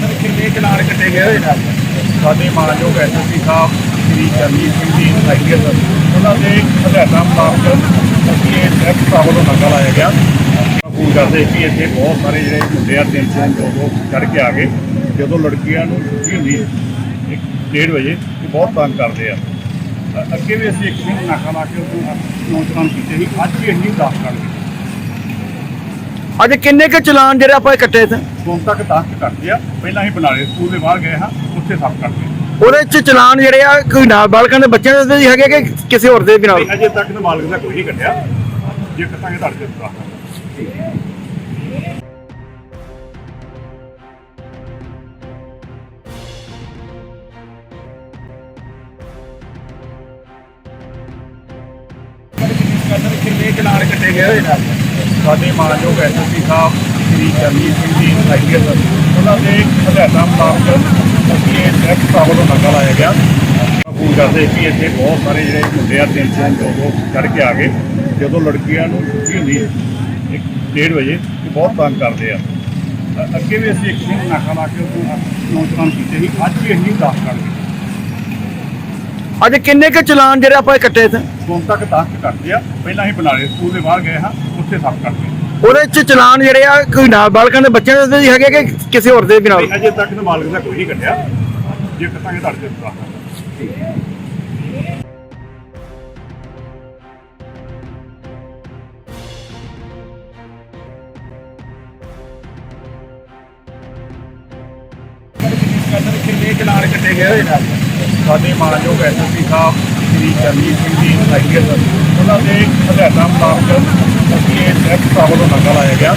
Sir ਕਿੰਨੇ ਚਲਾਨ ਕੱਟੇ ਗਏ ਹੋਏ ਨੇ? ਸਾਡੇ ਮਾਨਯੋਗ ਐਸਐਸਪੀ ਸਾਹਿਬ, ਸ੍ਰੀ ਚਰਨਜੀਤ ਸਿੰਘ ਜੀ ਆਈਪੀਐਸ ਉਹਨਾਂ ਦੇ ਹਦਾਇਤਾਂ ਮੁਤਾਬਕ ਅਸੀਂ ਇਹ ਟ੍ਰੈਫਿਕ ਸਾਹਿਬ ਵੱਲੋਂ ਨਾਕਾ ਲਾਇਆ ਗਿਆ। ਫੋਨ ਕਰਦੇ ਕਿ ਇੱਥੇ ਬਹੁਤ ਸਾਰੇ ਜਿਹੜੇ ਮੁੰਡੇ ਆ, ਤਿੰਨ ਤਿੰਨ ਦੋ ਦੋ ਚੜ ਕੇ ਆ ਗਏ। ਜਦੋਂ ਲੜਕੀਆਂ ਨੂੰ ਛੁੱਟੀ ਹੁੰਦੀ ਹੈ ਇੱਕ ਡੇਢ ਵਜੇ ਤੇ ਬਹੁਤ ਤੰਗ ਕਰਦੇ ਆ। ਅ- ਅੱਗੇ ਵੀ ਅਸੀਂ ਇੱਕ ਦਿਨ ਨਾਕਾ ਲਾ ਕੇ ਉਹ ਨੌਜਵਾਨ ਕੀਤੇ ਸੀ। ਅੱਜ ਵੀ ਅਸੀਂ 10 ਕਰ ਅੱਜ ਕਿੰਨੇ ਕੁ ਚਲਾਨ ਜਿਹੜੇ ਆਪਾਂ ਇਹ ਕੱਟੇ ਇੱਥੇ? ਹੁਣ ਤੱਕ 10 ਕਰਦੇ ਆ। ਪਹਿਲਾਂ ਅਸੀਂ ਬਨਾਲੇ ਸਕੂਲ ਦੇ ਬਾਹਰ ਗਏ ਹਾਂ ਉੱਥੇ ਸਭ ਕਰਦੇ ਉਹਦੇ ਚ ਚਲਾਨ ਜਿਹੜੇ ਆ ਕੋਈ ਨਾਲ ਬਾਲਕਾਂ ਦੇ ਬੱਚਿਆਂ ਦੇ ਵੀ ਹੈਗੇ ਕਿ ਕਿਸੇ ਹੋਰ ਦੇ ਵੀ ਨਾਲ? ਅਜੇ ਤੱਕ ਤਾਂ ਮਾਲਕ ਦਾ ਕੋਈ ਨਹੀਂ ਕੱਢਿਆ। ਜੇ ਕੱਟਾਂਗੇ ਤੇ ਦੱਸ ਸਰ ਕਿੰਨੇ ਚਲਾਨ ਕੱਟੇ ਗਏ ਹੋਏ ਨੇ ਸਾਡੇ ਮਾਨਯੋਗ ਐਸਐਸਪੀ ਸਾਹਿਬ ਸ੍ਰੀ ਚਰਨਜੀਤ ਸਿੰਘ ਜੀ ਆਈਪੀਐਸ ਉਹਨਾਂ ਦੇ ਹਦਾਇਤਾਂ ਮੁਤਾਬਕ ਅਸੀਂ ਇਹ ਟ੍ਰੈਫਿਕ ਸਾਹਿਬ ਵੱਲੋਂ ਨਾਕਾ ਲਾਇਆ ਗਿਆ। ਫੋਨ ਕਰਦੇ ਕਿ ਇੱਥੇ ਬਹੁਤ ਸਾਰੇ ਜਿਹੜੇ ਮੁੰਡੇ ਆ ਤਿੰਨ ਤਿੰਨ ਦੋ ਦੋ ਚੜ ਕੇ ਆ ਗਏ। ਜਦੋਂ ਲੜਕੀਆਂ ਨੂੰ ਛੁੱਟੀ ਹੁੰਦੀ ਹੈ ਇੱਕ ਡੇਢ ਵਜੇ ਤੇ ਬਹੁਤ ਤੰਗ ਕਰਦੇ ਆ। ਅੱਗੇ ਵੀ ਅਸੀਂ ਇੱਕ ਦਿਨ ਨਾਕਾ ਲਾ ਕੇ ਨੌਜਵਾਨ ਕੀਤੇ ਸੀ। ਅੱਜ ਵੀ ਅਸੀਂ 10 ਕਰ ਗਏ ਅੱਜ ਕਿੰਨੇ ਕੁ ਚਲਾਨ ਜਿਹੜੇ ਆਪਾਂ ਕੱਟੇ ਇੱਥੇ? ਹੁਣ ਤੱਕ 10 ਕਰਦੇ ਆ ਪਹਿਲਾਂ ਅਸੀਂ ਬਨਾਲੇ ਸਕੂਲ ਦੇ ਬਾਹਰ ਗਏ ਹਾਂ। ਉੱਥੇ ਸਭ ਕਰਦੇ ਉਹਦੇ ਚ ਚਲਾਨ ਜਿਹੜੇ ਆ ਕੋਈ ਨਾਲ ਬਾਲਕਾਂ ਦੇ ਬੱਚਿਆਂ ਦੇ ਵੀ ਹੈਗੇ ਕਿ ਕਿਸੇ ਹੋਰ ਦੇ ਵੀ ਨਾਲ? ਨਹੀਂ, ਅਜੇ ਤੱਕ ਤਾਂ ਮਾਲਕ ਦਾ ਕੋਈ ਨਹੀਂ ਕੱਢਿਆ। ਜੇ ਕੱਟਾਂਗੇ ਤੇ ਦੱਸ ਸਰ ਕਿੰਨੇ ਚਲਾਨ ਕੱਟੇ ਗਏ ਸਾਡੇ ਮਾਨਯੋਗ ਐਸਐਸਪੀ ਸਾਹਿਬ ਸ੍ਰੀ ਚਰਨਜੀਤ ਸਿੰਘ ਜੀ ਆਈਪੀਐਸ ਉਹਨਾਂ ਦੇ ਹਦਾਇਤਾਂ ਮੁਤਾਬਕ ਅਸੀਂ ਇਹ ਟ੍ਰੈਫਿਕ ਸਾਹਿਬ ਵੱਲੋਂ ਨਾਕਾ ਲਾਇਆ ਗਿਆ।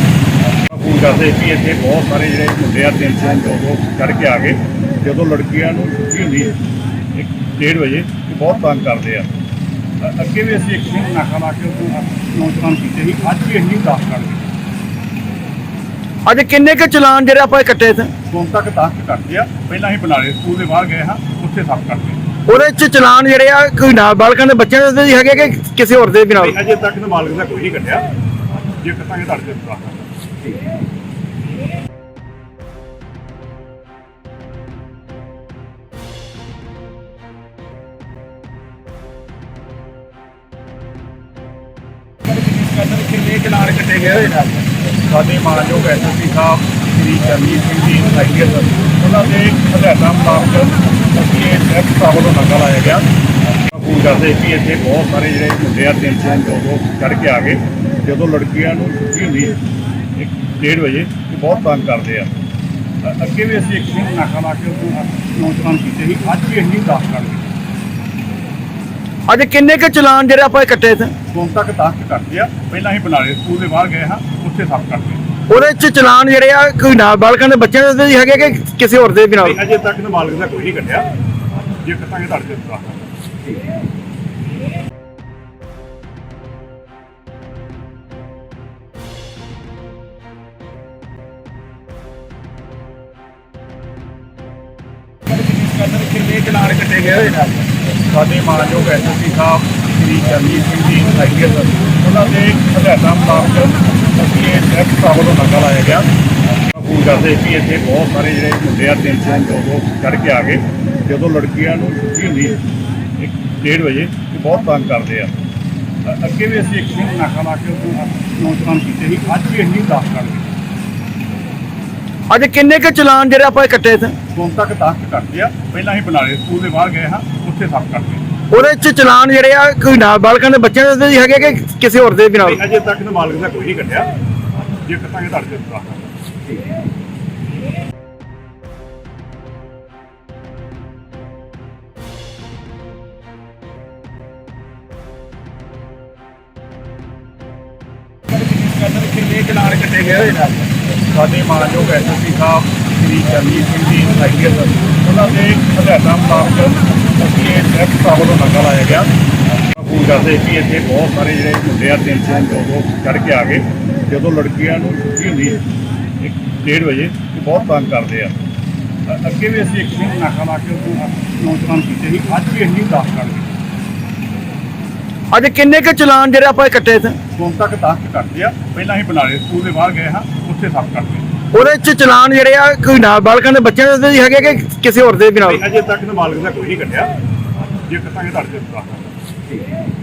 ਫੋਨ ਕਰਦੇ ਕਿ ਇੱਥੇ ਬਹੁਤ ਸਾਰੇ ਜਿਹੜੇ ਮੁੰਡੇ ਆ ਤਿੰਨ ਦੋ ਦੋ ਚੜ ਕੇ ਆ ਗਏ। ਜਦੋਂ ਲੜਕੀਆਂ ਨੂੰ ਛੁੱਟੀ ਹੁੰਦੀ ਹੈ ਇੱਕ ਡੇਢ ਵਜੇ ਤੇ ਬਹੁਤ ਤੰਗ ਕਰਦੇ ਆ। ਅੱਗੇ ਵੀ ਅਸੀਂ ਇੱਕ ਦਿਨ ਨਾਕਾ ਲਾ ਕੇ ਉਹ ਨੌਜਵਾਨ ਕੀਤੇ ਸੀ। ਅੱਜ ਵੀ ਅਸੀਂ 10 ਕਰ ਅੱਜ ਕਿੰਨੇ ਕੁ ਚਲਾਨ ਜਿਹੜੇ ਆਪਾਂ ਕੱਟੇ ਇੱਥੇ? ਹੁਣ ਤੱਕ 10 ਕਰਦੇ ਆ ਪਹਿਲਾਂ ਅਸੀਂ ਬਨਾਲੇ ਸਕੂਲ ਦੇ ਬਾਹਰ ਗਏ ਹਾਂ ਉੱਥੇ ਸਭ ਕਰਦੇ ਉਹਦੇ ਚ ਚਲਾਨ ਜਿਹੜੇ ਆ ਕੋਈ ਨਾਲ ਬਾਲਕਾਂ ਦੇ ਬੱਚਿਆਂ ਦੇ ਵੀ ਹੈਗੇ ਕਿ ਕਿਸੇ ਹੋਰ ਦੇ ਵੀ ਨਾਲ? ਅਜੇ ਤੱਕ ਤਾਂ ਮਾਲਕ ਦਾ ਕੋਈ ਨਹੀਂ ਕੱਢਿਆ। ਜੇ ਕੱਟਾਂਗੇ ਤੇ ਸਰ ਕਿੰਨੇ ਚਲਾਨ ਕੱਟੇ ਗਏ ਸਾਡੇ ਮਾਨਯੋਗ ਐਸਐਸਪੀ ਸਾਹਿਬ ਸ੍ਰੀ ਚਰਨਜੀਤ ਸਿੰਘ ਜੀ ਆਈਪੀਐਸ ਉਹਨਾਂ ਦੇ ਹਦਾਇਤਾਂ ਮੁਤਾਬਕ ਅਸੀਂ ਇਹ ਸਾਹਿਬ ਵੱਲੋਂ ਨਾਕਾ ਲਾਇਆ ਗਿਆ। ਫੋਨ ਕਰਦੇ ਕਿ ਇੱਥੇ ਬਹੁਤ ਸਾਰੇ ਜਿਹੜੇ ਮੁੰਡੇ ਆ ਤਿੰਨ ਤਿੰਨ ਦੋ ਦੋ ਚੜ ਕੇ ਆ ਗਏ। ਜਦੋਂ ਲੜਕੀਆਂ ਨੂੰ ਛੁੱਟੀ ਹੁੰਦੀ ਹੈ ਇੱਕ ਡੇਢ ਵਜੇ ਤੇ ਬਹੁਤ ਤੰਗ ਕਰਦੇ ਆ। ਅੱਗੇ ਵੀ ਅਸੀਂ ਇੱਕ ਦਿਨ ਨਾਕਾ ਲਾ ਕੇ ਉਹ ਨੌਜਵਾਨ ਕੀਤੇ ਸੀ। ਅੱਜ ਵੀ ਅਸੀਂ 10 ਕਰ ਗਏ ਅੱਜ ਕਿੰਨੇ ਕੁ ਚਲਾਨ ਜਿਹੜੇ ਆਪਾਂ ਕੱਟੇ ਇੱਥੇ? ਹੁਣ ਤੱਕ 10 ਕਰਦੇ ਆ ਪਹਿਲਾਂ ਅਸੀਂ ਬਨਾਲੇ ਸਕੂਲ ਦੇ ਬਾਹਰ ਗਏ ਹਾਂ ਉੱਥੇ ਸਭ ਕਰਦੇ ਉਹਦੇ ਚ ਚਲਾਨ ਜਿਹੜੇ ਆ ਕੋਈ ਨਾਲ ਬਾਲਕਾਂ ਦੇ ਬੱਚਿਆਂ ਦੇ ਹੈਗੇ ਕਿ ਕਿਸੇ ਹੋਰ ਦੇ ਵੀ ਨਾਲ? ਅਜੇ ਤੱਕ ਤਾਂ ਮਾਲਕ ਦਾ ਕੋਈ ਨਹੀਂ ਕੱਢਿਆ। ਜੇ ਕੱਟਾਂਗੇ ਤੁਹਾਡੇ ਤੇ ਦੱਸ ਸਰ ਕਿੰਨੇ ਚਲਾਨ ਕੱਟੇ ਗਏ ਹੋਏ ਨੇ ਸਾਡੇ ਮਾਨਯੋਗ ਐਸਐਸਪੀ ਸਾਹਿਬ ਸ੍ਰੀ ਚਰਨਜੀਤ ਸਿੰਘ ਜੀ ਆਈਪੀਐਸ ਉਹਨਾਂ ਦੇ ਹਦਾਇਤਾਂ ਮੁਤਾਬਕ ਅਸੀਂ ਇਹ ਟ੍ਰੈਫਿਕ ਸਾਹਿਬ ਵੱਲੋਂ ਨਾਕਾ ਲਾਇਆ ਗਿਆ ਫੋਨ ਕਰਦੇ ਕਿ ਇੱਥੇ ਬਹੁਤ ਸਾਰੇ ਜਿਹੜੇ ਮੁੰਡੇ ਆ ਤਿੰਨ ਤਿੰਨ ਦੋ ਦੋ ਚੜ ਕੇ ਆ ਗਏ ਜਦੋਂ ਲੜਕੀਆਂ ਨੂੰ ਛੁੱਟੀ ਹੁੰਦੀ ਹੈ ਇੱਕ ਡੇਢ ਵਜੇ ਤੇ ਬਹੁਤ ਤੰਗ ਕਰਦੇ ਆ। ਅੱਗੇ ਵੀ ਅਸੀਂ ਇੱਕ ਦਿਨ ਨਾਕਾ ਲਾ ਕੇ ਉਹ ਨੌਜਵਾਨ ਕੀਤੇ ਸੀ ਅੱਜ ਵੀ ਅਸੀਂ 10 ਕਰ ਗਏ ਅੱਜ ਕਿੰਨੇ ਕੁ ਚਲਾਨ ਜਿਹੜੇ ਆਪਾਂ ਕੱਟੇ ਇੱਥੇ? ਹੁਣ ਤੱਕ 10 ਕਰਦੇ ਆ ਪਹਿਲਾਂ ਅਸੀਂ ਬਨਾਲੇ ਸਕੂਲ ਦੇ ਬਾਹਰ ਗਏ ਹਾਂ ਉੱਥੇ ਸਭ ਕਰਦੇ ਉਹਦੇ ਚ ਚਲਾਨ ਜਿਹੜੇ ਆ ਕੋਈ ਨਾਲ ਬਾਲਕਾਂ ਦੇ ਬੱਚਿਆਂ ਦੇ ਹੈਗੇ ਕਿ ਕਿਸੇ ਹੋਰ ਦੇ ਵੀ ਨਾਲ? ਅਜੇ ਤੱਕ ਤਾਂ ਮਾਲਕ ਦਾ ਕੋਈ ਨਹੀਂ ਕੱਢਿਆ। ਜੇ ਕੱਟਾਂਗੇ ਤੁਹਾਡੇ ਤੇ ਸਰ, ਕਿੰਨੇ ਚਲਾਨ ਕੱਟੇ ਗਏ ਹੋਏ ਨੇ ਸਾਡੇ ਮਾਨਯੋਗ ਐਸਐਸਪੀ ਸਾਹਿਬ, ਸ੍ਰੀ ਚਰਨਜੀਤ ਸਿੰਘ ਜੀ ਆਈਪੀਐਸ ਉਹਨਾਂ ਦੇ ਹਦਾਇਤਾਂ ਮੁਤਾਬਕ ਅਸੀਂ ਇਹ ਟ੍ਰੈਫਿਕ ਸਾਹਿਬ ਵੱਲੋਂ ਨਾਕਾ ਲਾਇਆ ਗਿਆ। ਫੋਨ ਕਰਦੇ ਕਿ ਇੱਥੇ ਬਹੁਤ ਸਾਰੇ ਜਿਹੜੇ ਮੁੰਡੇ ਆ, ਤਿੰਨ ਤਿੰਨ ਦੋ ਦੋ ਚੜ ਕੇ ਆ ਗਏ। ਜਦੋਂ ਲੜਕੀਆਂ ਨੂੰ ਛੁੱਟੀ ਹੁੰਦੀ ਹੈ ਇੱਕ ਡੇਢ ਵਜੇ ਬਹੁਤ ਤੰਗ ਕਰਦੇ ਆ। ਅ- ਅੱਗੇ ਵੀ ਅਸੀਂ ਇੱਕ ਦਿਨ ਨਾਕਾ ਲਾ ਕੇ ਉਹ ਨੌਜਵਾਨ ਕੀਤੇ ਸੀ, ਅੱਜ ਵੀ ਅਸੀਂ 10 ਕਰ ਅੱਜ ਕਿੰਨੇ ਕੁ ਚਲਾਨ ਜਿਹੜੇ ਆਪਾਂ ਕੱਟੇ ਇੱਥੇ? ਹੁਣ ਤੱਕ 10 ਕਰਦੇ ਆ। ਪਹਿਲਾਂ ਅਸੀਂ ਬਨਾਲੇ ਸਕੂਲ ਦੇ ਬਾਹਰ ਗਏ ਹਾਂ ਉੱਥੇ ਸਭ ਕਰਦੇ ਉਹਦੇ ਚ ਚਲਾਨ ਜਿਹੜੇ ਆ ਕੋਈ ਨਾਬਾਲਗਾਂ ਦੇ ਬੱਚਿਆਂ ਦੇ ਵੀ ਹੈਗੇ ਕਿ ਕਿਸੇ ਹੋਰ ਦੇ ਨਾਲ? ਨਹੀਂ, ਅਜੇ ਤੱਕ ਤਾਂ ਮਾਲਕ ਦਾ ਕੋਈ ਨਹੀਂ ਕੱਢਿਆ। ਜੇ ਕੱਟਾਂਗੇ ਤੁਹਾਡੇ ਤੇ ਦੱਸ।